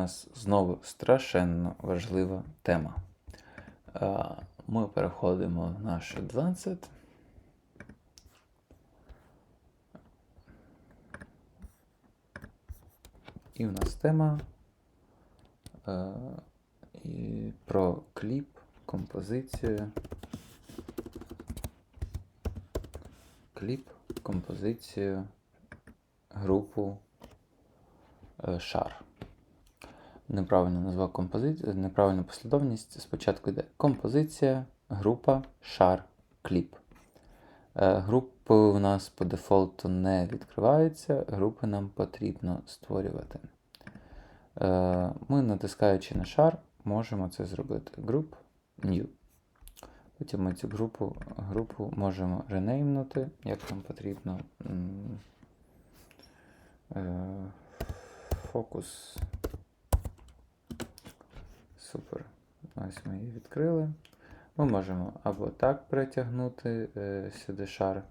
нас знову страшенно важлива тема. Е, Ми переходимо в наш Advanced. І в нас тема е, про кліп, композицію. Кліп, композицію, групу е, шар. Неправильно назвав композицію, неправильна послідовність. Спочатку йде композиція, група, шар, кліп. Е, Групи у нас по дефолту не відкриваються, групи нам потрібно створювати. Е, Ми, натискаючи на шар, можемо це зробити. Group New. Потім ми цю групу, групу можемо ренеймнути, як нам потрібно. Е, Фокус. Супер. Ось ми її відкрили. Ми можемо або так перетягнути е, сюди шар,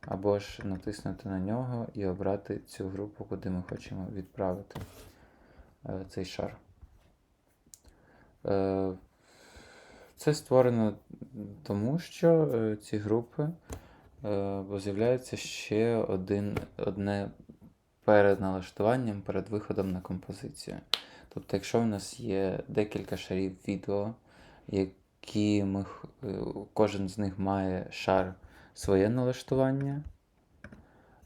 або ж натиснути на нього і обрати цю групу, куди ми хочемо відправити е, цей шар. Е, це створено тому, що ці групи, бо з'являється ще один, одне перед налаштуванням, перед виходом на композицію. Тобто, якщо в нас є декілька шарів відео, які ми, е, кожен з них має шар своє налаштування,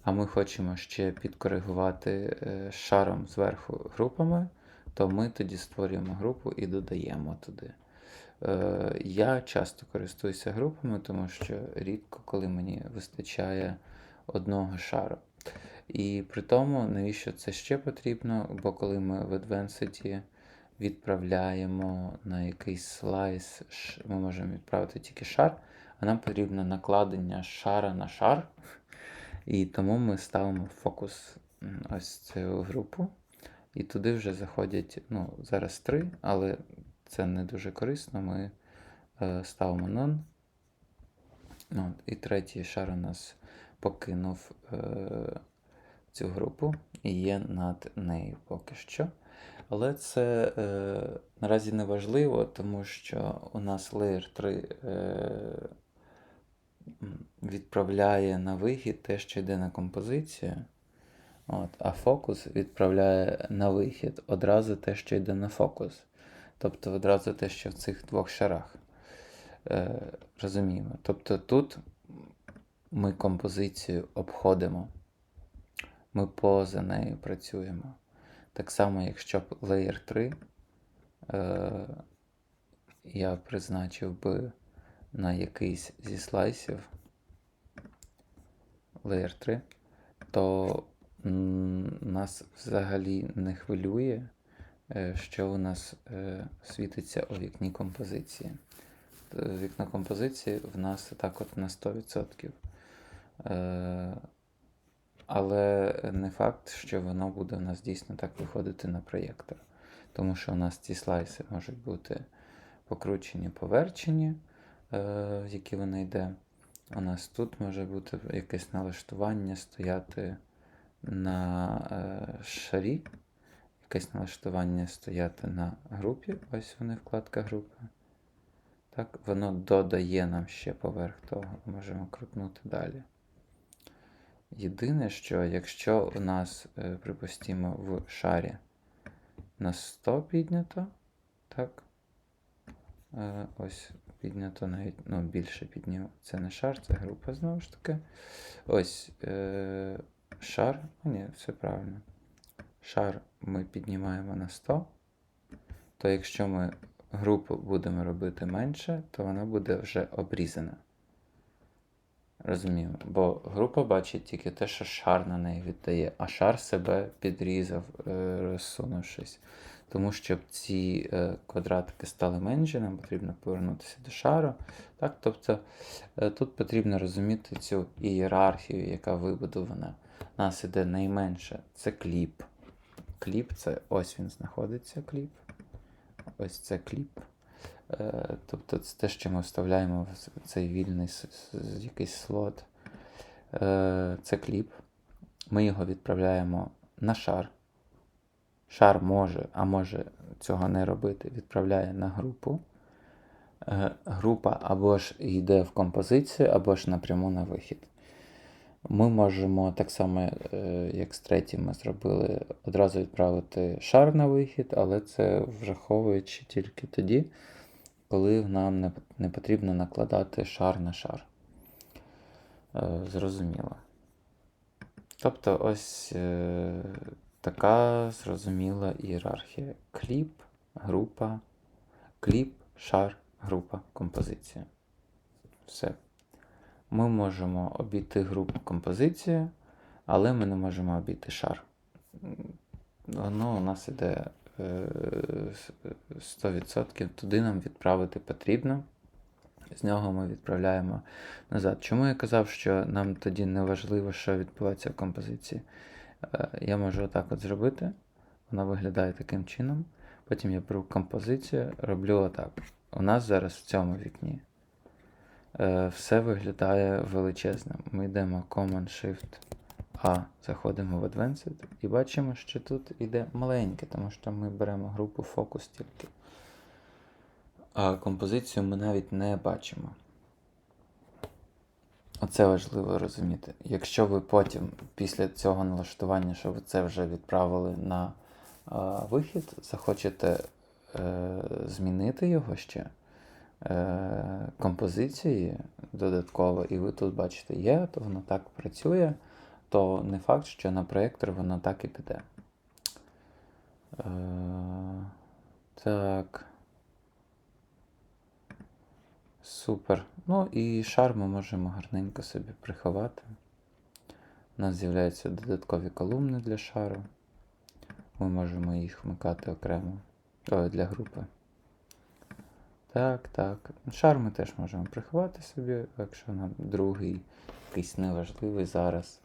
а ми хочемо ще підкоригувати е, шаром зверху групами, то ми тоді створюємо групу і додаємо туди. Е, Я часто користуюся групами, тому що рідко коли мені вистачає одного шару. І при тому, навіщо це ще потрібно? Бо коли ми в Advanced відправляємо на якийсь слайс, ми можемо відправити тільки шар, а нам потрібно накладення шара на шар. І тому ми ставимо фокус ось цю групу. І туди вже заходять, ну, зараз три, але це не дуже корисно. Ми е, ставимо none. Ну, і третій шар у нас покинув е, цю групу і є над нею поки що. Але це е, наразі не важливо, тому що у нас Layer 3 е, відправляє на вихід те, що йде на композицію. От, а фокус відправляє на вихід одразу те, що йде на фокус. Тобто одразу те, що в цих двох шарах. Е, розуміємо. Тобто тут ми композицію обходимо. Ми поза нею працюємо. Так само, якщо б Layer 3 е, я призначив би на якийсь зі слайсів Layer 3, то нас взагалі не хвилює, е, що у нас е, світиться у вікні композиції. Т- Вікно композиції в нас так от на 100%. Е, але не факт, що воно буде у нас дійсно так виходити на проєктор. Тому що у нас ці слайси можуть бути покручені, поверчені, е, в які воно йде. У нас тут може бути якесь налаштування стояти на е, шарі, якесь налаштування стояти на групі. Ось вони, вкладка групи. Так, воно додає нам ще поверх того, можемо крутнути далі. Єдине, що якщо у нас, е, припустимо, в шарі на 100 піднято, так, е, ось піднято навіть ну, більше підняв. Це не шар, це група знову ж таки. Ось е, шар, а ні, все правильно. Шар ми піднімаємо на 100, то якщо ми групу будемо робити менше, то вона буде вже обрізана. Розумію, бо група бачить тільки те, що шар на неї віддає, а шар себе підрізав, е, розсунувшись. Тому щоб ці е, квадратики стали менші, нам потрібно повернутися до шару. Так? Тобто е, тут потрібно розуміти цю ієрархію, яка вибудована. У нас іде найменше це кліп. Кліп це ось він знаходиться, кліп. Ось це кліп. Е, Тобто це те, що ми вставляємо в цей вільний якийсь слот. Е, Це кліп. Ми його відправляємо на шар. шар може, а може цього не робити, відправляє на групу. Е, Група або ж йде в композицію, або ж напряму на вихід. Ми можемо так само, як з третім ми зробили, одразу відправити шар на вихід, але це враховуючи тільки тоді, коли нам не, потрібно накладати шар на шар. Е, Зрозуміло. Тобто ось е, така зрозуміла ієрархія. Кліп, група, кліп, шар, група, композиція. Все. Ми можемо обійти групу композицію, але ми не можемо обійти шар. Воно у нас іде 100%. Туди нам відправити потрібно. З нього ми відправляємо назад. Чому я казав, що нам тоді не важливо, що відбувається в композиції? Е, Я можу отак от зробити. Вона виглядає таким чином. Потім я беру композицію, роблю отак. У нас зараз в цьому вікні е, все виглядає величезним. Ми йдемо Command-Shift А, заходимо в Advanced і бачимо, що тут іде маленьке, тому що ми беремо групу фокус тільки. А композицію ми навіть не бачимо. Оце важливо розуміти. Якщо ви потім, після цього налаштування, що ви це вже відправили на а, вихід, захочете е, змінити його ще е, композиції додатково, і ви тут бачите є, то воно так працює, то не факт, що на проєктор воно так і піде. Е, так. Супер. Ну і шар ми можемо гарненько собі приховати. У нас з'являються додаткові колумни для шару. Ми можемо їх вмикати окремо. Для групи. Так, так. Шар ми теж можемо приховати собі, якщо нам другий якийсь неважливий зараз.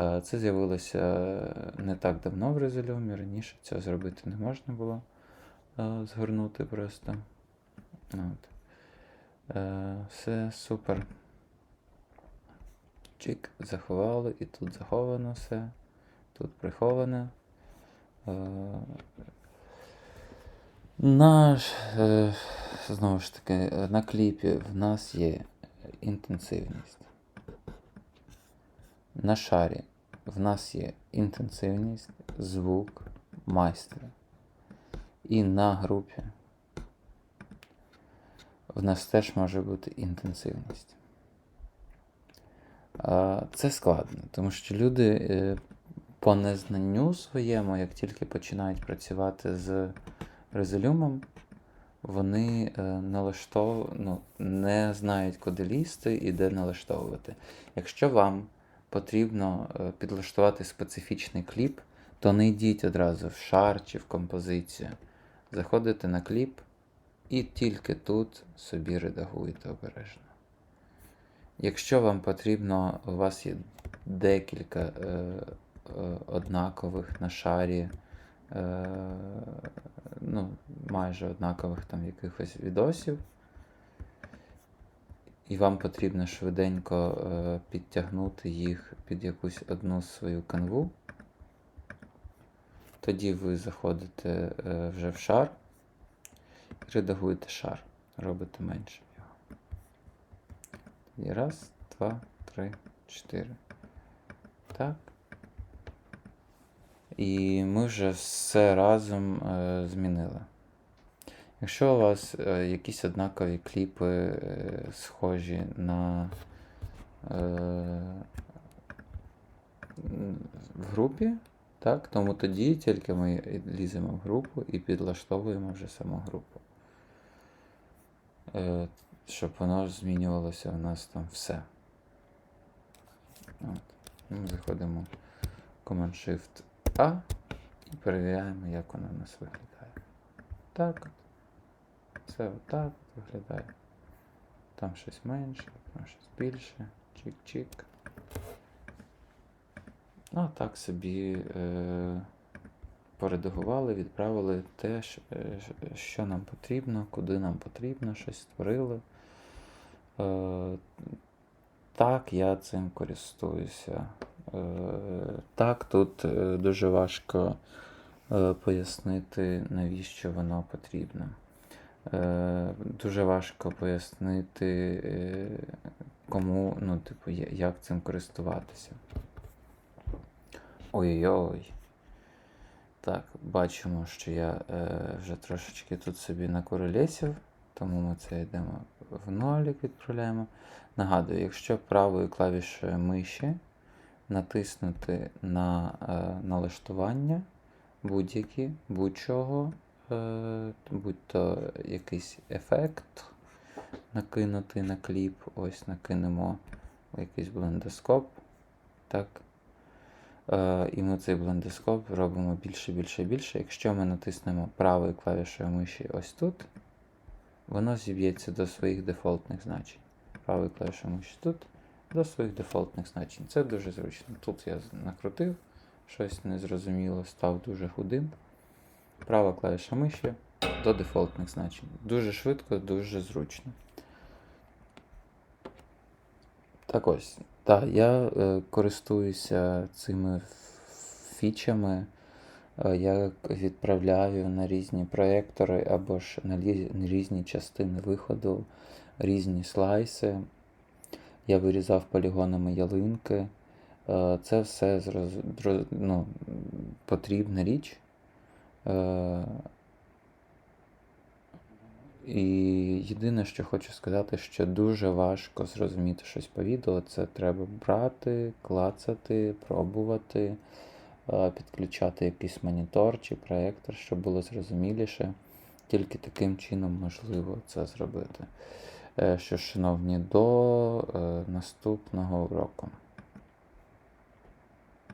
Е, Це з'явилося е, не так давно в резолюмі, раніше цього зробити не можна було е, згорнути просто. От. Все супер. Чик, заховали, і тут заховано все. Тут приховане. Наш, знову ж таки, на кліпі в нас є інтенсивність. На шарі в нас є інтенсивність, звук, майстер. І на групі в нас теж може бути інтенсивність. Це складно, тому що люди е, по незнанню своєму, як тільки починають працювати з резолюмом, вони е, налаштов... ну, не знають, куди лізти і де налаштовувати. Якщо вам потрібно е, підлаштувати специфічний кліп, то не йдіть одразу в шар чи в композицію. Заходите на кліп і тільки тут собі редагуєте обережно. Якщо вам потрібно, у вас є декілька е, е, однакових на шарі, е, ну, майже однакових там якихось відосів, і вам потрібно швиденько е, підтягнути їх під якусь одну свою канву, тоді ви заходите е, вже в шар і редагуєте шар, робите менше його. І раз, два, три, чотири. Так. І ми вже все разом е, змінили. Якщо у вас е, якісь однакові кліпи е, схожі на е, в групі, так, тому тоді тільки ми ліземо в групу і підлаштовуємо вже саму групу. Е, щоб воно змінювалося у нас там все. От. Ми заходимо в Command-Shift A і перевіряємо, як воно у нас виглядає. Так. Це отак виглядає. Там щось менше, там щось більше. Чик-чик. Ну, а так собі е, поредагували, відправили те, що, е, нам потрібно, куди нам потрібно, щось створили. Е, так, я цим користуюся. Е, так, тут е, дуже важко е, пояснити, навіщо воно потрібно. Е, Дуже важко пояснити, е, кому, ну, типу, як цим користуватися. Ой-ой-ой. Так, бачимо, що я е, вже трошечки тут собі накуролесів, тому ми це йдемо в нолік, відправляємо. Нагадую, якщо правою клавішою миші натиснути на е, налаштування будь-які, будь-чого, будь-то якийсь ефект накинути на кліп, ось накинемо якийсь блендоскоп. Так. Е, і ми цей блендоскоп робимо більше, більше, більше. Якщо ми натиснемо правою клавішою миші ось тут, воно зіб'ється до своїх дефолтних значень. Правою клавішою миші тут до своїх дефолтних значень. Це дуже зручно. Тут я накрутив щось незрозуміло, став дуже худим. Права клавіша миші до дефолтних значень. Дуже швидко, дуже зручно. Так ось. Так, я е, користуюся цими фічами. Е, я відправляю на різні проєктори або ж на, різні частини виходу, різні слайси. Я вирізав полігонами ялинки. Е, Це все ну, потрібна річ. Е, І єдине, що хочу сказати, що дуже важко зрозуміти щось по відео. Це треба брати, клацати, пробувати, е, підключати якийсь монітор чи проєктор, щоб було зрозуміліше. Тільки таким чином можливо це зробити. Е, Що, шановні, до наступного уроку.